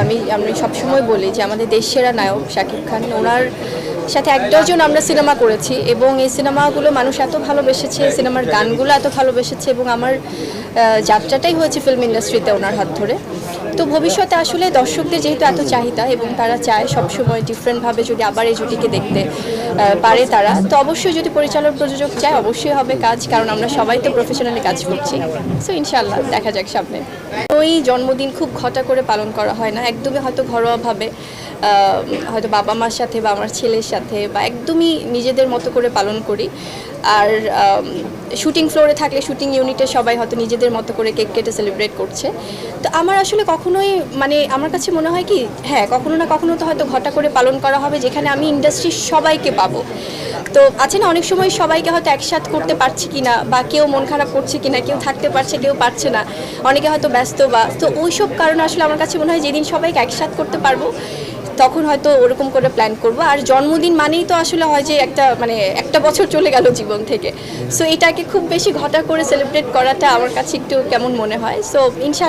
আমি আমি সবসময় বলি যে আমাদের দেশ সেরা নায়ক শাকিব খান ওনার সাথে এক ডজন আমরা সিনেমা করেছি এবং এই সিনেমাগুলো মানুষ এত ভালোবেসেছে সিনেমার গানগুলো এত ভালোবেসেছে এবং আমার যাত্রাটাই হয়েছে ফিল্ম ইন্ডাস্ট্রিতে ওনার হাত ধরে। তো ভবিষ্যতে আসলে দর্শকদের যেহেতু এত চাহিদা এবং তারা চায় সবসময় ডিফারেন্টভাবে যদি আবার এই জুটিকে দেখতে পারে তারা, তো অবশ্যই যদি পরিচালক প্রযোজক চায় অবশ্যই হবে কাজ, কারণ আমরা সবাই তো প্রফেশনালি কাজ করছি। সো ইনশাল্লাহ দেখা যাক সামনে। ওই জন্মদিন খুব ঘটা করে পালন করা হয় না, একদমই হয়তো ঘরোয়াভাবে হয়তো বাবা মার সাথে বা আমার ছেলের সাথে বা একদমই নিজেদের মতো করে পালন করি। আর শুটিং ফ্লোরে থাকলে শুটিং ইউনিটে সবাই হয়তো নিজেদের মতো করে কেক কেটে সেলিব্রেট করছে। তো আমার আসলে কখনোই মানে আমার কাছে মনে হয় কি হ্যাঁ কখনো না কখনো তো হয়তো ঘটা করে পালন করা হবে যেখানে আমি ইন্ডাস্ট্রির সবাইকে পাবো। তো আছে না, অনেক সময় সবাইকে হয়তো একসাথ করতে পারছি কিনা বা কেউ মন খারাপ করছে কিনা, কেউ থাকতে পারছে, কেউ পারছে না, অনেকে হয়তো ব্যস্ত বা, তো ওই সব কারণে আসলে আমার কাছে মনে হয় যেদিন সবাইকে একসাথ করতে পারব তখন হয়তো ওরকম করে প্ল্যান করব। আর জন্মদিন মানেই তো আসলে হয় যে একটা মানে একটা বছর চলে গেল জীবন থেকে। সো এটাকে খুব বেশি ঘটা করে সেলিব্রেট করাটা আমার কাছে একটু কেমন মনে হয়। সো ইনশাল্লাহ